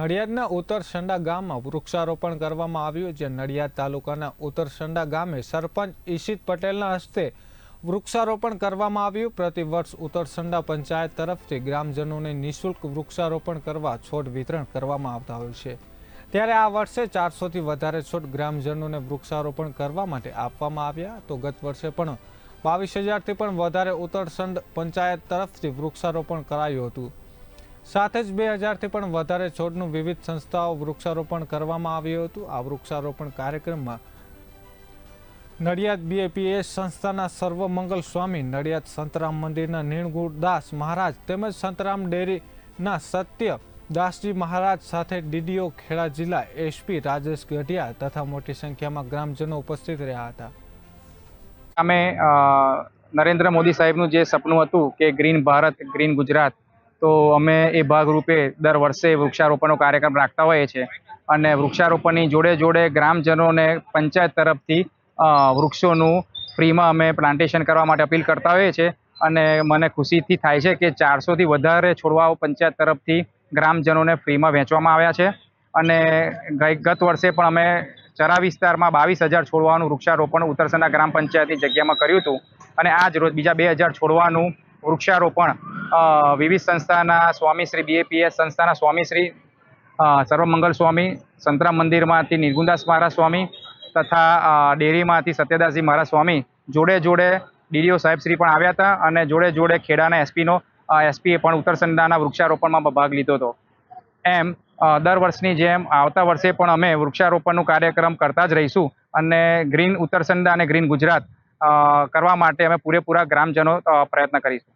નડિયાદના ઉત્તરસંડા ગામમાં વૃક્ષારોપણ કરવામાં આવ્યું જે નડિયાદ તાલુકાના ઉત્તરસંડા ગામે સરપંચ ઈશિત પટેલના હસ્તે વૃક્ષારોપણ કરવામાં આવ્યું. પ્રતિવર્ષ ઉત્તરસંડા પંચાયત તરફથી ગ્રામજનોને નિઃશુલ્ક વૃક્ષારોપણ કરવા છોડ વિતરણ કરવામાં આવતા હોય છે. ત્યારે આ વર્ષે ચારસોથી વધારે છોડ ગ્રામજનોને વૃક્ષારોપણ કરવા માટે આપવામાં આવ્યા. તો ગત વર્ષે પણ બાવીસ હજારથી પણ વધારે ઉત્તરસંડ પંચાયત તરફથી વૃક્ષારોપણ કરાયું હતું. સાથે જ બે હજારથી પણ વધારે છોડનું વિવિધ સંસ્થાઓ વૃક્ષારોપણ કરવામાં આવ્યું હતું. આ વૃક્ષારોપણ કાર્યક્રમમાં નડિયાદ બીએપીએ સંસ્થાના સર્વમંગલ સ્વામી, નડિયાદ સંતરામ મંદિરના નિર્ગુણદાસ મહારાજ તેમજ સંતરામ ડેરીના સત્ય દાસજી મહારાજ સાથે ડીડીઓ ખેડા જિલ્લા એસપી રાજેશ ગઢિયા તથા મોટી સંખ્યામાં ગ્રામજનો ઉપસ્થિત રહ્યા હતા. અમે નરેન્દ્ર મોદી સાહેબનું જે સપનું હતું કે ગ્રીન ભારત, ગ્રીન ગુજરાત તો અમે એ ભાગરૂપે દર વર્ષે વૃક્ષારોપણનો કાર્યક્રમ રાખતા હોઈએ છીએ. અને વૃક્ષારોપણની જોડે જોડે ગ્રામજનોને પંચાયત તરફથી વૃક્ષોનું ફ્રીમાં અમે પ્લાન્ટેશન કરવા માટે અપીલ કરતા હોઈએ છીએ. અને મને ખુશીથી થાય છે કે ચારસોથી વધારે છોડવાઓ પંચાયત તરફથી ગ્રામજનોને ફ્રીમાં વેચવામાં આવ્યા છે. અને ગત વર્ષે પણ અમે ચરા વિસ્તારમાં બાવીસ હજાર છોડવાનું વૃક્ષારોપણ ઉત્તરસંડા ગ્રામ પંચાયતની જગ્યામાં કર્યું હતું. અને આજ રોજ બીજા બે હજાર છોડવાનું વૃક્ષારોપણ વિવિધ સંસ્થાના સ્વામીશ્રી બીએપીએસ સંસ્થાના સ્વામીશ્રી અ, સર્વમંગલ સ્વામી સંતરામ મંદિરમાંથી નિર્ગુણદાસ મહારાજ સ્વામી તથા ડેરીમાંથી સત્યદાસજી મહારાજ સ્વામી જોડે જોડે ડીડીઓ સાહેબશ્રી પણ આવ્યા હતા અને જોડે જોડે ખેડાના એસપીનો એસપીએ પણ ઉત્તરસંડાના વૃક્ષારોપણમાં ભાગ લીધો હતો. એમ દર વર્ષની જેમ આવતા વર્ષે પણ અમે વૃક્ષારોપણનું કાર્યક્રમ કરતા જ રહીશું અને ગ્રીન ઉત્તરસંડા અને ગ્રીન ગુજરાત કરવા માટે અમે પૂરેપૂરા ગ્રામજનો પ્રયત્ન કરીશું.